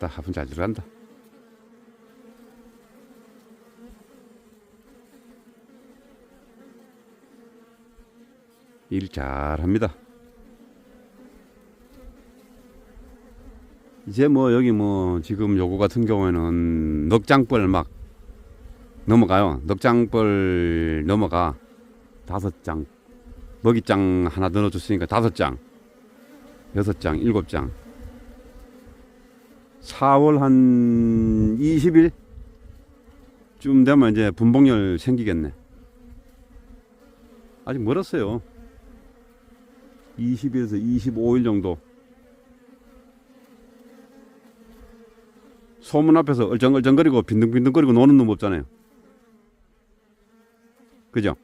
아따 화분 잘 들어간다. 일 잘합니다. 이제 뭐 여기 뭐 지금 요거 같은 경우에는 넉장벌 막 넘어가요. 넉장벌 넘어가 다섯 장 먹이장 하나 넣어줬으니까 다섯 장 여섯 장 일곱 장 4월 한 20일 쯤 되면 이제 분봉열 생기겠네. 아직 멀었어요. 20일에서 25일 정도. 소문 앞에서 얼쩡얼쩡거리고 빈둥빈둥거리고 노는 놈 없잖아요. 그죠?